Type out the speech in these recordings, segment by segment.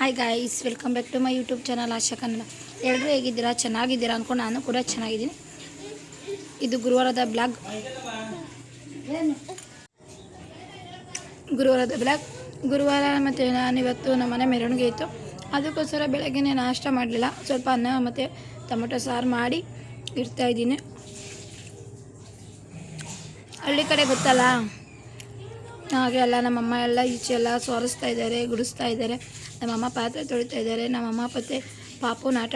Hi guys welcome back to my YouTube channel Asha Kannada ಎಲ್ಲರೂ ಹೇಗಿದ್ದೀರಾ? ಚೆನ್ನಾಗಿದ್ದೀರಾ ಅಂದ್ಕೊಂಡು ನಾನು ಕೂಡ ಚೆನ್ನಾಗಿದ್ದೀನಿ. ಇದು ಗುರುವಾರದ ಬ್ಲಾಗ್. ಗುರುವಾರದ ಬ್ಲಾಗ್. ಗುರುವಾರ ಮತ್ತು ನಾನು ಇವತ್ತು ನಮ್ಮ ಮನೆ ಮೆರವಣಿಗೆ ಇತ್ತು. ಅದಕ್ಕೋಸ್ಕರ ಬೆಳಗ್ಗೆನೇ ನಾಷ್ಟ ಮಾಡಲಿಲ್ಲ. ಸ್ವಲ್ಪ ಅನ್ನ ಮತ್ತು ಟೊಮೊಟೊ ಸಾರು ಮಾಡಿ ಇರ್ತಾಯಿದ್ದೀನಿ ಹಳ್ಳಿ ಕಡೆ ಗೊತ್ತಲ್ಲ? ಹಾಗೆ ಎಲ್ಲ ನಮ್ಮಮ್ಮ ಎಲ್ಲ ಈಚೆ ಎಲ್ಲ ಸೋರಿಸ್ತಾ ಇದ್ದಾರೆ, ಗುಡಿಸ್ತಾ ಇದ್ದಾರೆ. ನಮ್ಮಮ್ಮ ಪಾತ್ರೆ ತೊಳಿತಾ ಇದ್ದಾರೆ. ನಮ್ಮಮ್ಮ ಪತ್ತೆ ಪಾಪುನ ಆಟ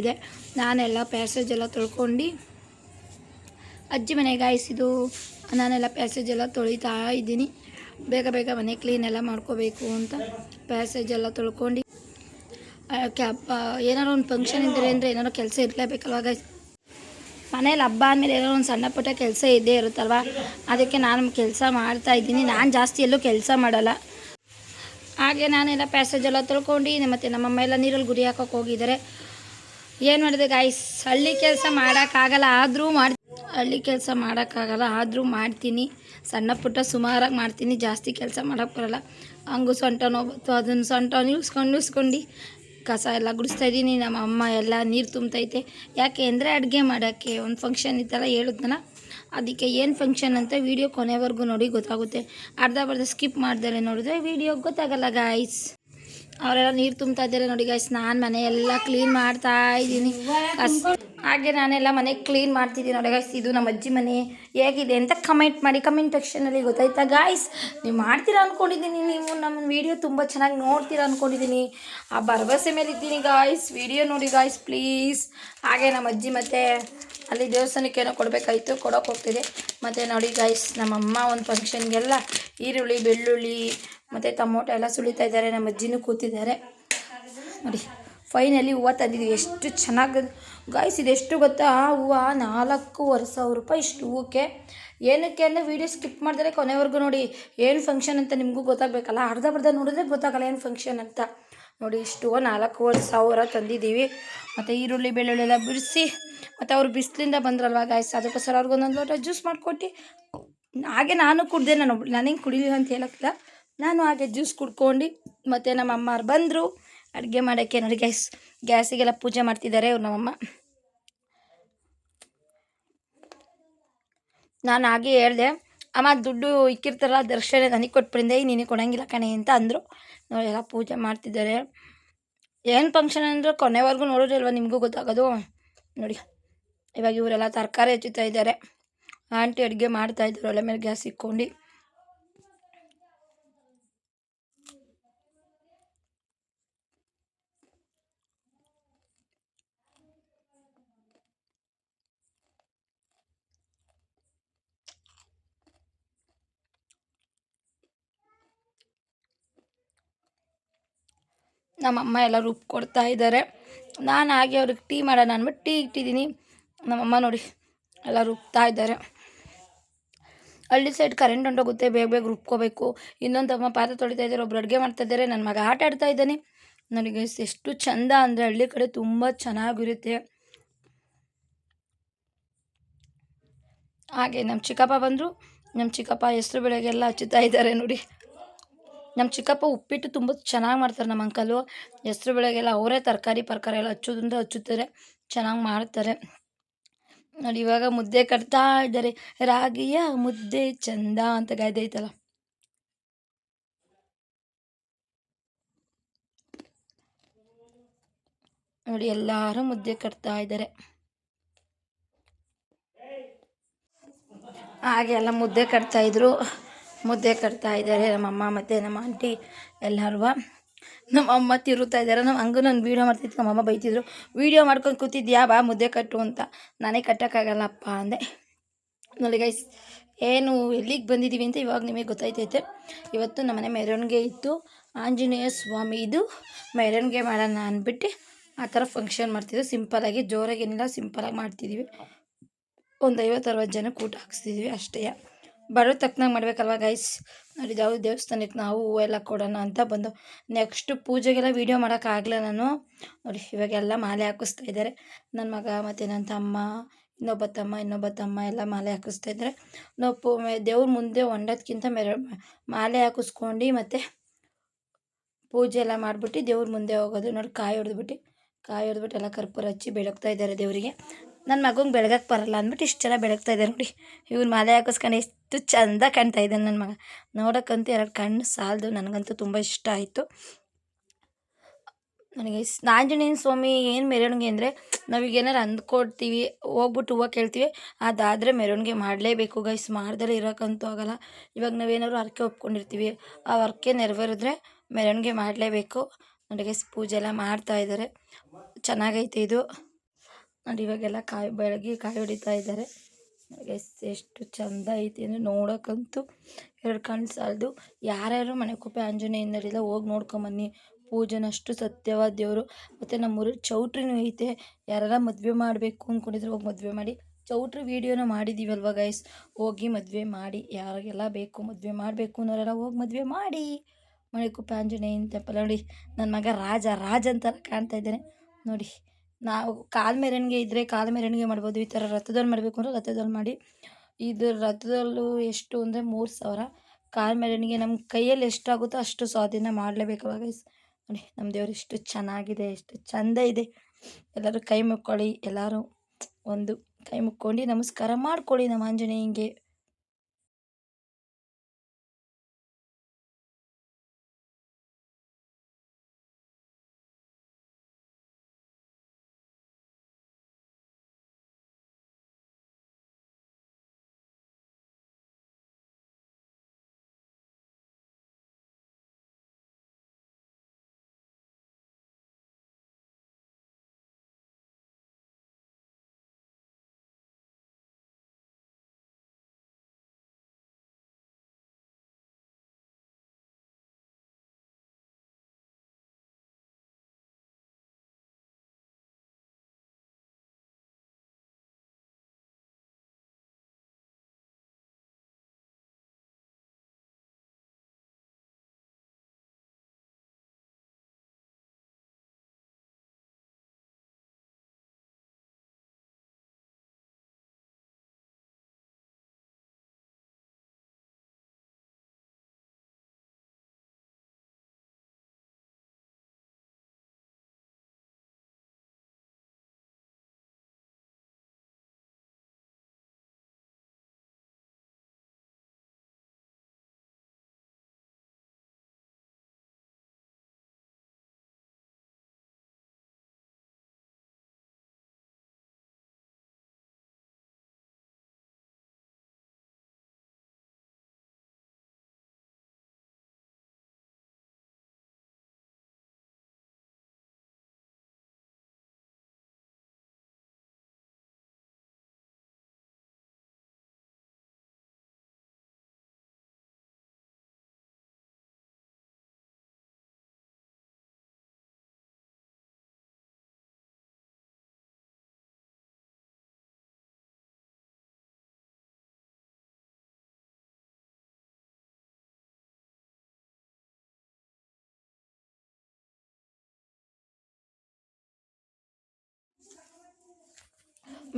ಇದೆ. ನಾನೆಲ್ಲ ಪ್ಯಾಸೇಜ್ ಎಲ್ಲ ತೊಳ್ಕೊಂಡು ಅಜ್ಜಿ ಮನೆ ಗಾಯಿಸಿದು ನಾನೆಲ್ಲ ಪ್ಯಾಸೇಜ್ ಎಲ್ಲ ತೊಳಿತಾ ಇದ್ದೀನಿ. ಬೇಗ ಬೇಗ ಮನೆ ಕ್ಲೀನ್ ಎಲ್ಲ ಮಾಡ್ಕೋಬೇಕು ಅಂತ ಪ್ಯಾಸೇಜ್ ಎಲ್ಲ ತೊಳ್ಕೊಂಡು ಕ್ಯಾಬ್ ಏನಾರು ಒಂದು ಫಂಕ್ಷನ್ ಇದ್ದರೆ ಅಂದರೆ ಏನಾರು ಕೆಲಸ ಇರಲೇಬೇಕಲ್ವ ಗಾಯ್ಸ್ ಮನೇಲಿ ಹಬ್ಬ ಆದಮೇಲೆ ಏನೋ ಒಂದು ಸಣ್ಣ ಪುಟ್ಟ ಕೆಲಸ ಇದ್ದೇ ಇರುತ್ತಲ್ವ? ಅದಕ್ಕೆ ನಾನು ಕೆಲಸ ಮಾಡ್ತಾ ಇದ್ದೀನಿ. ನಾನು ಜಾಸ್ತಿ ಎಲ್ಲೂ ಕೆಲಸ ಮಾಡಲ್ಲ. ಹಾಗೆ ನಾನೆಲ್ಲ ಪ್ಯಾಸೇಜ್ ಎಲ್ಲ ತೊಳ್ಕೊಂಡು ಮತ್ತು ನಮ್ಮಮ್ಮ ಎಲ್ಲ ನೀರಲ್ಲಿ ಗುರಿ ಹಾಕೋಕೆ ಹೋಗಿದ್ದಾರೆ. ಏನು ಮಾಡಿದೆ ಗಾಯ್ಸ್ ಹಳ್ಳಿ ಕೆಲಸ ಮಾಡೋಕ್ಕಾಗಲ್ಲ, ಆದರೂ ಮಾಡಿ ಹಳ್ಳಿ ಕೆಲಸ ಮಾಡೋಕ್ಕಾಗಲ್ಲ, ಆದರೂ ಮಾಡ್ತೀನಿ. ಸಣ್ಣ ಪುಟ್ಟ ಸುಮಾರಾಗಿ ಮಾಡ್ತೀನಿ, ಜಾಸ್ತಿ ಕೆಲಸ ಮಾಡೋಕ್ಕೆ ಬರಲ್ಲ. ಹಂಗು ಸೊಂಟ ನೋವು ಅದನ್ನು ಸೊಂಟ ನಿಲ್ಸ್ಕೊಂಡು ನಿಲ್ಸ್ಕೊಂಡು ಕಸ ಎಲ್ಲ ಗುಡಿಸ್ತಾ ಇದ್ದೀನಿ. ನಮ್ಮ ಅಮ್ಮ ಎಲ್ಲ ನೀರು ತುಂಬ್ತೈತೆ. ಯಾಕೆ ಅಂದರೆ ಅಡುಗೆ ಮಾಡೋಕ್ಕೆ, ಒಂದು ಫಂಕ್ಷನ್ ಇತ್ತಲ್ಲ ಹೇಳಿದ್ನಲ್ಲ ಅದಕ್ಕೆ ಏನು ಫಂಕ್ಷನ್ ಅಂತ ವೀಡಿಯೋ ಕೊನೆವರೆಗೂ ನೋಡಿ, ಗೊತ್ತಾಗುತ್ತೆ. ಅರ್ಧ ಬರ್ಧ ಸ್ಕಿಪ್ ಮಾಡ್ದರೆ ನೋಡಿದ್ರೆ ವೀಡಿಯೋ ಗೊತ್ತಾಗಲ್ಲ ಗಾಯ್ಸ್ ಅವರೆಲ್ಲ ನೀರು ತುಂಬ್ತಾ ಇದ್ದಾರೆ ನೋಡಿ ಗಾಯ್ಸ್ ನಾನು ಮನೆಯೆಲ್ಲ ಕ್ಲೀನ್ ಮಾಡ್ತಾ ಇದ್ದೀನಿ. ಹಾಗೆ ನಾನೆಲ್ಲ ಮನೆ ಕ್ಲೀನ್ ಮಾಡ್ತಿದ್ದೀನಿ ನೋಡಿ ಗಾಯ್ಸ್ ಇದು ನಮ್ಮ ಅಜ್ಜಿ ಮನೆ ಹೇಗಿದೆ ಅಂತ ಕಮೆಂಟ್ ಮಾಡಿ ಕಮೆಂಟ್ ಸೆಕ್ಷನಲ್ಲಿ ಗೊತ್ತಾಯ್ತಾ ಗಾಯ್ಸ್ ನೀವು ಮಾಡ್ತೀರಾ ಅಂದ್ಕೊಂಡಿದ್ದೀನಿ ನೀವು. ನಮ್ಮ ವೀಡಿಯೋ ತುಂಬ ಚೆನ್ನಾಗಿ ನೋಡ್ತೀರಾ ಅಂದ್ಕೊಂಡಿದ್ದೀನಿ ಆ ಭರವಸೆ ಮೇಲೆ ಇದ್ದೀನಿ ಗಾಯ್ಸ್ ವಿಡಿಯೋ ನೋಡಿ ಗಾಯ್ಸ್ ಪ್ಲೀಸ್ ಹಾಗೆ ನಮ್ಮ ಅಜ್ಜಿ ಮತ್ತೆ ಅಲ್ಲಿ ದೇವಸ್ಥಾನಕ್ಕೆ ಏನೋ ಕೊಡಬೇಕಾಯ್ತು, ಕೊಡೋಕೆ ಹೋಗ್ತಿದೆ. ಮತ್ತು ನೋಡಿ ಗಾಯ್ಸ್ ನಮ್ಮಮ್ಮ ಒಂದು ಫಂಕ್ಷನ್ಗೆಲ್ಲ ಈರುಳ್ಳಿ, ಬೆಳ್ಳುಳ್ಳಿ, ಮತ್ತು ಟೊಮೊಟೊ ಎಲ್ಲ ಸುಳಿತಾ ಇದ್ದಾರೆ. ನಮ್ಮ ಅಜ್ಜಿನೂ ಕೂತಿದ್ದಾರೆ. ನೋಡಿ ಫೈನಲಿ ಹೂವು ತಂದಿದ್ವಿ ಎಷ್ಟು ಚೆನ್ನಾಗಿ ಗಾಯ್ಸ್ ಇದೆಷ್ಟು ಗೊತ್ತಾ? ಹೂವು ನಾಲ್ಕೂವರೆ ಸಾವಿರ ರೂಪಾಯಿ ಇಷ್ಟು ಹೂವಕ್ಕೆ. ಏನಕ್ಕೆ ಅಂದರೆ ವೀಡಿಯೋ ಸ್ಕಿಪ್ ಮಾಡಿದ್ರೆ ಕೊನೆವರೆಗೂ ನೋಡಿ. ಏನು ಫಂಕ್ಷನ್ ಅಂತ ನಿಮಗೂ ಗೊತ್ತಾಗಬೇಕಲ್ಲ? ಅರ್ಧ ಬರ್ಧ ನೋಡಿದ್ರೆ ಗೊತ್ತಾಗಲ್ಲ ಏನು ಫಂಕ್ಷನ್ ಅಂತ. ನೋಡಿ, ಇಷ್ಟು ನಾಲ್ಕೂವರೆ ಸಾವಿರ ತಂದಿದ್ದೀವಿ. ಮತ್ತು ಈರುಳ್ಳಿ, ಬೆಳ್ಳುಳ್ಳಿ ಎಲ್ಲ ಬಿಡಿಸಿ ಮತ್ತು ಅವ್ರು ಬಿಸಿಲಿಂದ ಬಂದ್ರಲ್ವ ಗಾಯ್ಸ್ ಅದಕ್ಕೋಸ್ಕರ ಅವ್ರಿಗೊಂದೊಂದು ಲೋಟ ಜ್ಯೂಸ್ ಮಾಡಿಕೊಟ್ಟು, ಹಾಗೆ ನಾನು ಕುಡ್ದೆ, ನಾನು ನನಗೆ ಕುಡಿಲಿ ಅಂತ ಹೇಳೋಕ್ಕಿಲ್ಲ. ನಾನು ಹಾಗೆ ಜ್ಯೂಸ್ ಕುಡ್ಕೊಂಡು ಮತ್ತು ನಮ್ಮ ಅಮ್ಮವ್ರು ಬಂದರು, ಅಡುಗೆ ಮಾಡೋಕ್ಕೆ. ನೋಡಿ ಗ್ಯಾಸ್ ಗ್ಯಾಸಿಗೆಲ್ಲ ಪೂಜೆ ಮಾಡ್ತಿದ್ದಾರೆ ಇವ್ರು ನಮ್ಮಮ್ಮ. ನಾನು ಹಾಗೆ ಹೇಳಿದೆ, ಅಮ್ಮ, ದುಡ್ಡು ಇಕ್ಕಿರ್ತಾರಲ್ಲ, ದರ್ಶನ ನನಗೆ ಕೊಟ್ಬಿಂದೆ ನೀನು ಕೊಡೋಂಗಿಲ್ಲ ಕಣೆ ಅಂತ ಅಂದರು. ನೋಡಿ, ಎಲ್ಲ ಪೂಜೆ ಮಾಡ್ತಿದ್ದಾರೆ. ಏನು ಫಂಕ್ಷನ್ ಅಂದರೆ, ಕೊನೆವರೆಗೂ ನೋಡೋದಿಲ್ವ ನಿಮಗೂ ಗೊತ್ತಾಗೋದು. ನೋಡಿ. ಇವಾಗ ಇವರೆಲ್ಲ ತರಕಾರಿ ಹೆಚ್ಚುತ್ತಾ ಇದ್ದಾರೆ. ಆಂಟಿ ಅಡುಗೆ ಮಾಡ್ತಾ ಇದ್ದಾರೆ ಒಲೆ ಮೇಲೆ ಗ್ಯಾಸ್ ಇಕ್ಕೊಂಡು. ನಮ್ಮಮ್ಮ ಎಲ್ಲ ರುಬ್ಕೊಡ್ತಾ ಇದ್ದಾರೆ. ನಾನು ಹಾಗೆ ಅವ್ರಿಗೆ ಟೀ ಮಾಡೋಣ ಅಂದ್ಬಿಟ್ಟು ಟೀ ಇಟ್ಟಿದ್ದೀನಿ. ನಮ್ಮಮ್ಮ ನೋಡಿ ಎಲ್ಲ ರುಬ್ತಾ ಇದ್ದಾರೆ. ಹಳ್ಳಿ ಸೈಡ್ ಕರೆಂಟ್ ಹೊಂಟೋಗುತ್ತೆ ಬೇಗ ಬೇಗ ರುಬ್ಕೋಬೇಕು. ಇನ್ನೊಂದು ತಮ್ಮ ಪಾತ್ರೆ ತೊಳಿತಾ ಇದ್ದಾರೆ, ಒಬ್ರು ಅಡುಗೆ ಮಾಡ್ತಾ ಇದ್ದಾರೆ ನನ್ನ ಮಗ ಆಟ ಆಡ್ತಾ ಇದ್ದಾನೆ. ನನಗೆ ಎಷ್ಟು ಚಂದ ಅಂದರೆ ಹಳ್ಳಿ ಕಡೆ ತುಂಬ ಚೆನ್ನಾಗಿರುತ್ತೆ. ಹಾಗೆ ನಮ್ಮ ಚಿಕ್ಕಪ್ಪ ಬಂದರು ನಮ್ಮ ಚಿಕ್ಕಪ್ಪ ಹೆಸರು ಬೆಳೆಗೆಲ್ಲ ಹಚ್ಚುತ್ತಾ ಇದ್ದಾರೆ ನೋಡಿ. ನಮ್ಮ ಚಿಕ್ಕಪ್ಪ ಉಪ್ಪಿಟ್ಟು ತುಂಬ ಚೆನ್ನಾಗಿ ಮಾಡ್ತಾರೆ ನಮ್ಮ ಅಂಕಲು ಹೆಸರು ಬೆಳೆಗೆಲ್ಲ ಅವರೇ ತರಕಾರಿ, ಪರ್ಕಾರಿ ಎಲ್ಲ ಹಚ್ಚೋದ್ರಿಂದ ಹಚ್ಚುತ್ತಾರೆ, ಚೆನ್ನಾಗಿ ಮಾಡ್ತಾರೆ. ನೋಡಿ, ಇವಾಗ ಮುದ್ದೆ ಕಟ್ತಾ ಇದ್ದಾರೆ. ರಾಗಿಯ ಮುದ್ದೆ ಚಂದ ಅಂತ ಗಾದೆ ಐತಲ್ಲ. ನೋಡಿ, ಎಲ್ಲರೂ ಮುದ್ದೆ ಕಟ್ತಾ ಇದ್ದಾರೆ. ಹಾಗೆ ಎಲ್ಲ ಮುದ್ದೆ ಕಟ್ತಾ ಇದ್ರು. ಮುದ್ದೆ ಕಟ್ತಾ ಇದ್ದಾರೆ. ನಮ್ಮಮ್ಮ ಮತ್ತು ನಮ್ಮ ಆಂಟಿ ಎಲ್ಲರೂ. ನಮ್ಮ ಅಮ್ಮ ತಿರುತ್ತಾ ಇದ್ದಾರೆ. ನಮ್ಮ ಹಂಗೂ ನಾನು ವೀಡಿಯೋ ಮಾಡ್ತಿದ್ದೆ ನಮ್ಮಮ್ಮ ಬೈತಿದ್ರು. ವೀಡಿಯೋ ಮಾಡ್ಕೊಂಡು ಕೂತಿದ್ಯಾ? ಬಾ, ಮುದ್ದೆ ಕಟ್ಟು ಅಂತ. ನಾನೇ ಕಟ್ಟೋಕ್ಕಾಗಲ್ಲಪ್ಪ ಅಂದೆ. ನೋಡಿ ಗೈಸ್ ಏನು, ಎಲ್ಲಿಗೆ ಬಂದಿದ್ದೀವಿ ಅಂತ ಇವಾಗ ನಿಮಗೆ ಗೊತ್ತಾಯ್ತೈತೆ. ಇವತ್ತು ನಮ್ಮನೆ ಮೆರವಣಿಗೆ ಇತ್ತು. ಆಂಜನೇಯ ಸ್ವಾಮಿ ಇದು. ಮೆರವಣಿಗೆ ಮಾಡೋಣ ಅಂದ್ಬಿಟ್ಟು ಆ ಥರ ಫಂಕ್ಷನ್ ಮಾಡ್ತಿದ್ವಿ ಸಿಂಪಲಾಗಿ ಜೋರಾಗಿ ಏನಿಲ್ಲ ಸಿಂಪಲಾಗಿ ಮಾಡ್ತಿದ್ದೀವಿ ಒಂದು ಐವತ್ತು ಅರವತ್ತು ಜನಕ್ಕೆ ಊಟ ಹಾಕ್ಸ್ತಿದ್ವಿ ಅಷ್ಟೇ. ಬರೋ ತಕ್ಕನಾಗ ಮಾಡ್ಬೇಕಲ್ವ ಗೈಸ್ ನೋಡಿ ಯಾವುದು ದೇವಸ್ಥಾನಕ್ಕೆ ನಾವು ಹೂವು ಎಲ್ಲ ಕೊಡೋಣ ಅಂತ ಬಂದು ನೆಕ್ಸ್ಟ್ ಪೂಜೆಗೆಲ್ಲ ವೀಡಿಯೋ ಮಾಡೋಕ್ಕಾಗಲ್ಲ ನಾನು. ನೋಡಿ, ಇವಾಗೆಲ್ಲ ಮಾಲೆ ಹಾಕಿಸ್ತಾ ಇದ್ದಾರೆ ನನ್ನ ಮಗ ಮತ್ತು ನನ್ನ ತಮ್ಮ, ಇನ್ನೊಬ್ಬ ತಮ್ಮ ಇನ್ನೊಬ್ಬ ತಮ್ಮ ಎಲ್ಲ ಮಾಲೆ ಹಾಕಿಸ್ತಾ ಇದ್ದಾರೆ ನಾವು ಪೂ ದೇವ್ರ ಮುಂದೆ ಒಂಡೋದ್ಕಿಂತ ಮೆರ ಮಾಲೆ ಹಾಕಿಸ್ಕೊಂಡು ಮತ್ತು ಪೂಜೆ ಎಲ್ಲ ಮಾಡಿಬಿಟ್ಟು ದೇವ್ರ ಮುಂದೆ ಹೋಗೋದು. ನೋಡಿ, ಕಾಯಿ ಹೊಡೆದ್ಬಿಟ್ಟು ಕಾಯಿ ಹೊಡೆದ್ಬಿಟ್ಟು ಎಲ್ಲ ಕರ್ಪೂರ ಹಚ್ಚಿ ಬೆಳಗ್ತಾ ಇದ್ದಾರೆ ದೇವರಿಗೆ. ನನ್ನ ಮಗಂಗೆ ಬೆಳಗಕ್ಕೆ ಬರಲ್ಲ ಅಂದ್ಬಿಟ್ಟು ಇಷ್ಟು ಚೆನ್ನಾಗಿ ಬೆಳಗ್ತಾ ಇದ್ದೆ ನೋಡಿ. ಇವ್ನು ಮಾಲೆ ಹಾಕಿಸ್ಕೊಂಡು ಎಷ್ಟು ಚಂದ ಕಾಣ್ತಾ ಇದ್ದಾನೆ ನನ್ನ ಮಗ. ನೋಡೋಕ್ಕಂತೂ ಎರಡು ಕಣ್ಣು ಸಾಲದು, ನನಗಂತೂ ತುಂಬ ಇಷ್ಟ ಆಯಿತು. ನನಗೆ ನಾಂಜನೇಯನ ಸ್ವಾಮಿ ಏನು ಮೆರವಣಿಗೆ ಅಂದರೆ ನಾವೀಗ ಏನಾರು ಅಂದ್ಕೊಡ್ತೀವಿ, ಹೋಗ್ಬಿಟ್ಟು ಹೂವು ಕೇಳ್ತೀವಿ, ಅದಾದರೆ ಮೆರವಣಿಗೆ ಮಾಡಲೇಬೇಕು ಗೈಸ್ ಮಾಡ್ದಲೇ ಇರೋಕ್ಕಂತೂ ಆಗಲ್ಲ. ಇವಾಗ ನಾವೇನಾದ್ರು ಹರಕೆ ಒಪ್ಕೊಂಡಿರ್ತೀವಿ, ಆ ಹರಕೆ ನೆರವೇರಿದ್ರೆ ಮೆರವಣಿಗೆ ಮಾಡಲೇಬೇಕು. ನನಗೆ ಪೂಜೆ ಎಲ್ಲ ಮಾಡ್ತಾಯಿದ್ದಾರೆ ಚೆನ್ನಾಗೈತೆ ಇದು. ನೋಡಿ, ಇವಾಗೆಲ್ಲ ಕಾಯಿ, ಬೆಳಗ್ಗೆ ಕಾಯಿ ಹೊಡಿತಾ ಇದ್ದಾರೆ. ಎಷ್ಟು ಚಂದ ಐತಿ ಅಂದರೆ ನೋಡೋಕ್ಕಂತೂ ಎರಡು ಕಣ್ಣು ಸಾಲದು. ಯಾರ್ಯಾರು ಮನೆ ಕುಪ್ಪೆ ಆಂಜನೇಯನಲ್ಲಿಲ್ಲ ಹೋಗಿ ನೋಡ್ಕೊಂಬನ್ನಿ. ಪೂಜೆನ ಅಷ್ಟು ಸತ್ಯವಾದ ದೇವರು. ಮತ್ತು ನಮ್ಮೂರಲ್ಲಿ ಚೌಟ್ರಿನೂ ಐತೆ. ಯಾರಾರ ಮದುವೆ ಮಾಡಬೇಕು ಅಂದ್ಕೊಂಡಿದ್ರೆ ಹೋಗಿ ಮದುವೆ ಮಾಡಿ. ಚೌಟ್ರಿ ವೀಡಿಯೋನ ಮಾಡಿದ್ದೀವಲ್ವ ಗೈಸ್ ಹೋಗಿ ಮದುವೆ ಮಾಡಿ. ಯಾರಿಗೆಲ್ಲ ಬೇಕು ಮದುವೆ ಮಾಡಬೇಕು ಅನ್ನೋರೆಲ್ಲ ಹೋಗಿ ಮದುವೆ ಮಾಡಿ. ಮಳೆಕುಪ್ಪೆ ಆಂಜನೇಯನ ಟೆಂಪಲ್ ನೋಡಿ. ನನ್ನ ಮಗ ರಾಜ ರಾಜ ಅಂತಾರೆ ಕಾಣ್ತಾ ಇದ್ದಾನೆ. ನೋಡಿ. ನಾವು ಕಾಲು ಮೆರವಣಿಗೆ ಇದ್ದರೆ ಕಾಲು ಮೆರವಣಿಗೆ ಮಾಡ್ಬೋದು, ಈ ಥರ ರಥದಲ್ಲಿ ಮಾಡಬೇಕು ಅಂದರೆ ರಥದಲ್ಲಿ ಮಾಡಿ. ಇದು ರಥದಲ್ಲೂ ಎಷ್ಟು ಅಂದರೆ ಮೂರು ಸಾವಿರ. ಕಾಲು ಮೆರವಣಿಗೆ ನಮ್ಮ ಕೈಯಲ್ಲಿ ಎಷ್ಟಾಗುತ್ತೋ ಅಷ್ಟು ಸ್ವಾಧೀನ ಮಾಡಲೇಬೇಕು ಅವಾಗ. ನೋಡಿ ನಮ್ಮ ದೇವರು ಎಷ್ಟು ಚೆನ್ನಾಗಿದೆ, ಎಷ್ಟು ಚಂದ ಇದೆ. ಎಲ್ಲರೂ ಕೈ ಮುಕ್ಕೊಳ್ಳಿ, ಎಲ್ಲರೂ ಒಂದು ಕೈ ಮುಕ್ಕೊಂಡು ನಮಸ್ಕಾರ ಮಾಡ್ಕೊಳ್ಳಿ ನಮ್ಮ ಆಂಜನೇಯಂಗೆ.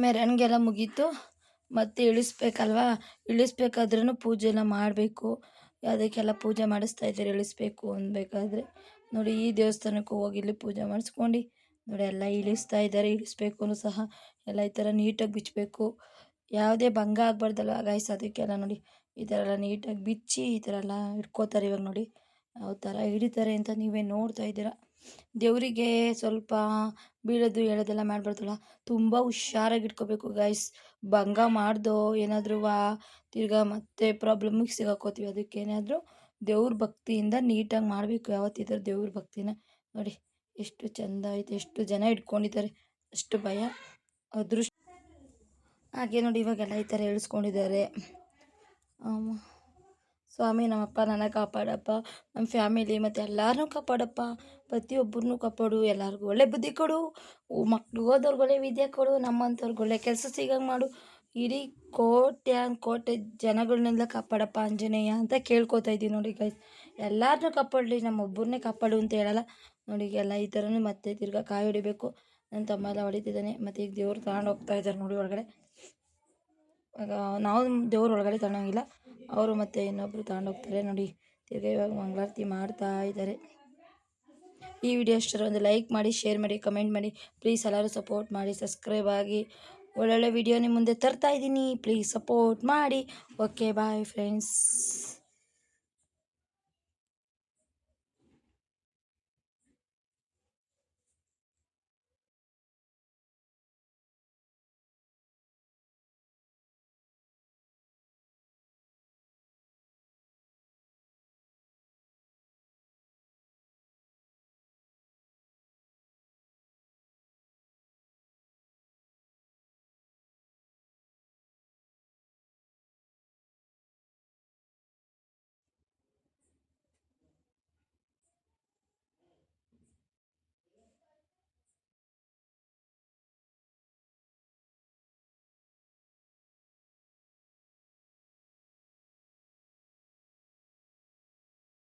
ಮೆರವಣಿಗೆ ಎಲ್ಲ ಮುಗೀತು, ಮತ್ತೆ ಇಳಿಸ್ಬೇಕಲ್ವಾ? ಇಳಿಸ್ಬೇಕಾದ್ರೂ ಪೂಜೆ ಎಲ್ಲ ಮಾಡಬೇಕು. ಅದಕ್ಕೆಲ್ಲ ಪೂಜೆ ಮಾಡಿಸ್ತಾ ಇದ್ದಾರೆ, ಇಳಿಸ್ಬೇಕು ಅನ್ಬೇಕಾದ್ರೆ ನೋಡಿ, ಈ ದೇವಸ್ಥಾನಕ್ಕೆ ಹೋಗಿ ಇಲ್ಲಿ ಪೂಜೆ ಮಾಡಿಸ್ಕೊಂಡು, ನೋಡಿ, ಎಲ್ಲ ಇಳಿಸ್ತಾ ಇದ್ದಾರೆ ಇಳಿಸ್ಬೇಕು ಸಹ. ಎಲ್ಲ ಈ ಥರ ನೀಟಾಗಿ ಬಿಚ್ಚಬೇಕು ಯಾವುದೇ ಭಂಗ ಆಗಬಾರ್ದಲ್ವ? ಗಾಯ್ಸ್ ಅದಕ್ಕೆಲ್ಲ ನೋಡಿ, ಈ ಥರ ಎಲ್ಲ ನೀಟಾಗಿ ಬಿಚ್ಚಿ ಈ ಥರ ಎಲ್ಲ ಇಟ್ಕೋತಾರೆ ಇವಾಗ ನೋಡಿ. ಯಾವ ಥರ ಹಿಡಿತಾರೆ ಅಂತ ನೀವೇ ನೋಡ್ತಾ ಇದ್ದೀರಾ? ದೇವರಿಗೆ ಸ್ವಲ್ಪ ಬೀಳೋದು ಹೇಳೋದೆಲ್ಲ ಮಾಡಬಾರ್ದಲ್ಲ. ತುಂಬ ಹುಷಾರಾಗಿ ಇಟ್ಕೋಬೇಕು ಗೈಸ್ ಭಂಗ ಮಾಡ್ದೋ ಏನಾದರೂ ವಾ, ತಿರ್ಗಾ ಮತ್ತೆ ಪ್ರಾಬ್ಲಮಿಗೆ ಸಿಗಾಕೋತೀವಿ. ಅದಕ್ಕೆ ಏನಾದರೂ ದೇವ್ರ ಭಕ್ತಿಯಿಂದ ನೀಟಾಗಿ ಮಾಡಬೇಕು ಯಾವತ್ತಿದ್ರೂ ದೇವ್ರ ಭಕ್ತಿನ. ನೋಡಿ, ಎಷ್ಟು ಚೆಂದ ಐತೆ, ಎಷ್ಟು ಜನ ಇಟ್ಕೊಂಡಿದ್ದಾರೆ. ಅಷ್ಟು ಭಯ, ಅದೃಷ್ಟ. ಹಾಗೆ ನೋಡಿ ಇವಾಗೆಲ್ಲ ಈ ಥರ ಎಳ್ಸ್ಕೊಂಡಿದ್ದಾರೆ ಸ್ವಾಮಿ, ನಮ್ಮಪ್ಪ ನನ್ನ ಕಾಪಾಡಪ್ಪ. ನಮ್ಮ ಫ್ಯಾಮಿಲಿ ಮತ್ತು ಎಲ್ಲರನ್ನೂ ಕಾಪಾಡಪ್ಪ. ಪ್ರತಿಯೊಬ್ಬರನ್ನೂ ಕಾಪಾಡು, ಎಲ್ಲರಿಗೂ ಒಳ್ಳೆ ಬುದ್ಧಿ ಕೊಡು. ಮಕ್ಳು ಹೋದವ್ರಿಗೆ ಒಳ್ಳೆ ವಿದ್ಯೆ ಕೊಡು, ನಮ್ಮಂಥವ್ರಿಗೆ ಒಳ್ಳೆ ಕೆಲಸ ಸಿಗಂಗೆ ಮಾಡು. ಇಡೀ ಕೋಟೆ ಕೋಟೆ ಜನಗಳನ್ನೆಲ್ಲ ಕಾಪಾಡಪ್ಪ ಆಂಜನೇಯ ಅಂತ ಕೇಳ್ಕೊತಾ ಇದ್ದೀವಿ ನೋಡಿ ಗೈಸ್ ಎಲ್ಲರನ್ನೂ ಕಾಪಾಡಲಿ ನಮ್ಮೊಬ್ಬರನ್ನೇ ಕಾಪಾಡು ಅಂತ ಹೇಳಲ್ಲ. ನೋಡಿ ಎಲ್ಲ ಈ ಥರನೂ ಮತ್ತೆ ತಿರ್ಗಾ ಕಾಯಿ ಹೊಡಿಬೇಕು. ನನ್ನ ತಮ್ಮ ಎಲ್ಲ ಹೊಡಿತಿದ್ದಾನೆ. ಮತ್ತು ಈಗ ದೇವ್ರು ತಗೊಂಡು ಹೋಗ್ತಾ ಇದ್ದಾರೆ ನೋಡಿ ಒಳಗಡೆ. ನಾವು ದೇವ್ರ ಒಳಗಡೆ ತಗೊಳಂಗಿಲ್ಲ ಅವರು ಮತ್ತೆ ಇನ್ನೊಬ್ಬರು ತಗೊಂಡೋಗ್ತಾರೆ ನೋಡಿ, ತಿರ್ಗಿ ಇವಾಗ ಮಂಗಳಾರತಿ ಮಾಡ್ತಾ ಇದ್ದಾರೆ. ಈ ವಿಡಿಯೋ ಇಷ್ಟರ ಒಂದು ಲೈಕ್ ಮಾಡಿ, ಶೇರ್ ಮಾಡಿ, ಕಮೆಂಟ್ ಮಾಡಿ. ಪ್ಲೀಸ್ ಎಲ್ಲರೂ ಸಪೋರ್ಟ್ ಮಾಡಿ, ಸಬ್ಸ್ಕ್ರೈಬ್ ಆಗಿ. ಒಳ್ಳೊಳ್ಳೆ ವಿಡಿಯೋ ನಿಮ್ಮ ಮುಂದೆ ತರ್ತಾ ಇದ್ದೀನಿ. ಪ್ಲೀಸ್ ಸಪೋರ್ಟ್ ಮಾಡಿ. Okay, bye friends.